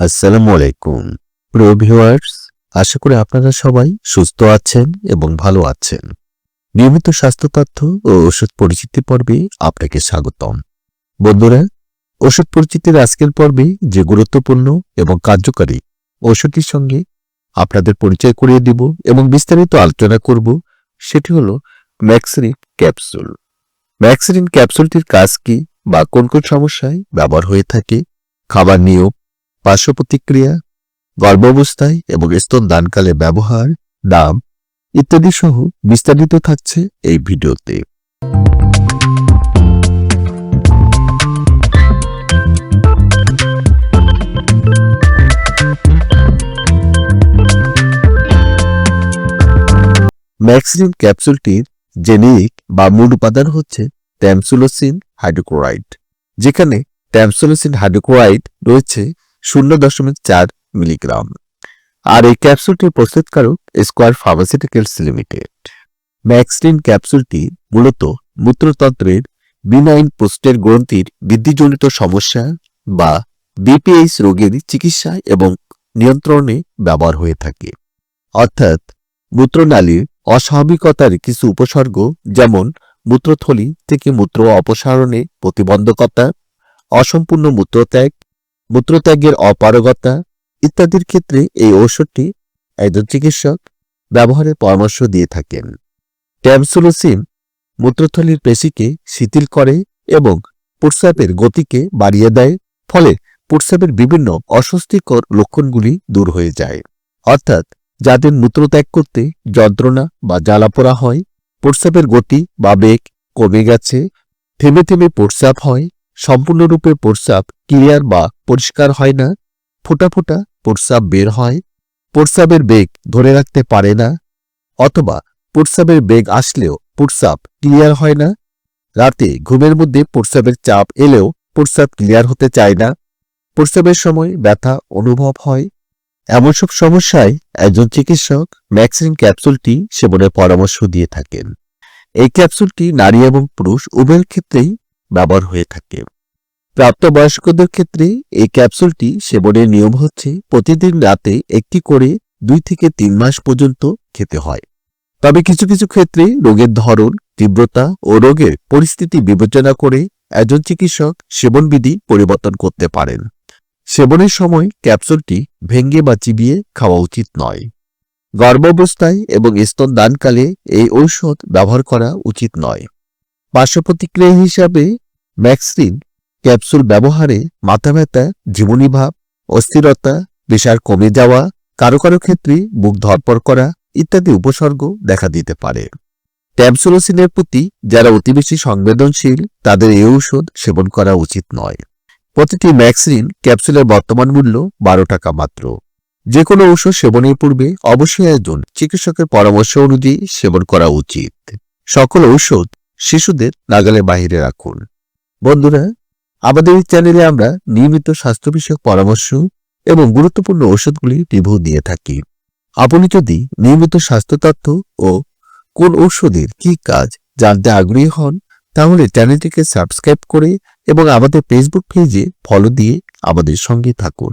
আসসালামু আলাইকুম। প্রিয় ভিউয়ার্স, আশা করি আপনারা সবাই সুস্থ আছেন এবং ভালো আছেন। নিয়মিত স্বাস্থ্য তথ্য ও ওষুধ পরিচিতি পর্বে আপনাকে স্বাগতম। বন্ধুরা, ওষুধ পরিচিতির আজকের পর্বে যে গুরুত্বপূর্ণ এবং কার্যকারী ওষুধটির সঙ্গে আপনাদের পরিচয় করিয়ে দিব এবং বিস্তারিত আলোচনা করব, সেটি হলো ম্যাক্সিরিন ক্যাপসুল। ম্যাক্সিরিন ক্যাপসুলটির কাজ কি বা কোন কোন সমস্যায় ব্যবহার হয়ে থাকে, খাবার নিয়ম পার্শ্ব প্রতিক্রিয়া গর্ভাবস্থায় এবং স্তন দানকালে ব্যবহার, দাম ইত্যাদি সহ বিস্তারিত থাকছে এই ভিডিওতে। ম্যাক্সিলিন ক্যাপসুলটির জেনেরিক বা মূল উপাদান হচ্ছে ট্যামসুলোসিন হাইড্রোক্লোরাইড, যেখানে ট্যামসুলোসিন হাইড্রোক্লোরাইড রয়েছে শূন্য দশমিক চার মিলিগ্রাম। আর এই ক্যাপসুলটির প্রস্তুতকারক স্কোয়ার ফার্মাসিউটিক্যালস লিমিটেড। ম্যাক্সলিন ক্যাপসুলটি মূলত মূত্রতন্ত্রের বিনাইন পোস্টের গ্রন্থির বৃদ্ধিজনিত সমস্যা বা বিপিএইচ রোগের চিকিৎসা এবং নিয়ন্ত্রণে ব্যবহার হয়ে থাকে। অর্থাৎ মূত্রনালীর অস্বাভাবিকতার কিছু উপসর্গ যেমন মূত্রথলি থেকে মূত্র অপসারণে প্রতিবন্ধকতা, অসম্পূর্ণ মূত্রত্যাগ মূত্রত্যাগের অপারগতা ইত্যাদির ক্ষেত্রে এই ঔষধটি একজন চিকিৎসক ব্যবহারের পরামর্শ দিয়ে থাকেন। ট্যামসুলোসিন মূত্রথলির পেশিকে শিথিল করে এবং প্রস্রাবের গতিকে বাড়িয়ে দেয়, ফলে প্রস্রাবের বিভিন্ন অস্বস্তিকর লক্ষণগুলি দূর হয়ে যায়। অর্থাৎ যাদের মূত্রত্যাগ করতে যন্ত্রণা বা জ্বালাপোড়া হয় প্রস্রাবের গতি বা বেগ কমে গেছে, থেমে থেমে প্রস্রাব হয় সম্পূর্ণরূপে প্রস্রাব ক্লিয়ার বা পরিষ্কার হয় না। ফোটা ফোটা প্রস্রাব বের হয়। প্রস্রাবের বেগ ধরে রাখতে পারে না। অথবা প্রস্রাবের বেগ আসলেও প্রস্রাব ক্লিয়ার হয় না। রাতে ঘুমের মধ্যে প্রস্রাবের চাপ এলেও প্রস্রাব ক্লিয়ার হতে চায় না। প্রস্রাবের সময় ব্যথা অনুভব হয়। এমন সব সমস্যায় একজন চিকিৎসক ম্যাক্সিন ক্যাপসুলটি সেবনের পরামর্শ দিয়ে থাকেন। এই ক্যাপসুলটি নারী এবং পুরুষ উভয়ের ক্ষেত্রেই ব্যবহার হয়ে থাকে। প্রাপ্তবয়স্কদের ক্ষেত্রে এই ক্যাপসুলটি সেবনের নিয়ম হচ্ছে প্রতিদিন রাতে একটি করে দুই থেকে তিন মাস পর্যন্ত খেতে হয়। তবে কিছু কিছু ক্ষেত্রে রোগের ধরন, তীব্রতা ও রোগের পরিস্থিতি বিবেচনা করে একজন চিকিৎসক সেবনবিধি পরিবর্তন করতে পারেন। সেবনের সময় ক্যাপসুলটি ভেঙ্গে বা চিবিয়ে খাওয়া উচিত নয়। গর্ভাবস্থায় এবং স্তন দানকালে এই ঔষধ ব্যবহার করা উচিত নয়। পার্শ্ব প্রতিক্রিয়া হিসাবে ম্যাক্সিন ক্যাপসুল ব্যবহারে মাথা ব্যথা জীবনীভাব অস্থিরতা, প্রেশার কমে যাওয়া, কারও কারও ক্ষেত্রে বুক ধরপর করা ইত্যাদি উপসর্গ দেখা দিতে পারে। ট্যাবসুলোসিনের প্রতি যারা অতি বেশি সংবেদনশীল, তাদের এই ঔষধ সেবন করা উচিত নয়। প্রতিটি ম্যাক্সিন ক্যাপসুলের বর্তমান মূল্য বারো টাকা মাত্র। যে কোনো ঔষধ সেবনের পূর্বে অবশ্যই একজন চিকিৎসকের পরামর্শ অনুযায়ী সেবন করা উচিত। সকল ঔষধ শিশুদের নাগালের বাইরে রাখুন। বন্ধুরা, আমাদের এই চ্যানেলে আমরা নিয়মিত স্বাস্থ্য বিষয়ক পরামর্শ এবং গুরুত্বপূর্ণ ঔষধগুলি রিভিউ দিয়ে থাকি। আপনি যদি নিয়মিত স্বাস্থ্য তথ্য ও কোন ঔষধের কি কাজ জানতে আগ্রহী হন, তাহলে চ্যানেলটিকে সাবস্ক্রাইব করে এবং আমাদের ফেসবুক পেজে ফলো দিয়ে আমাদের সঙ্গে থাকুন।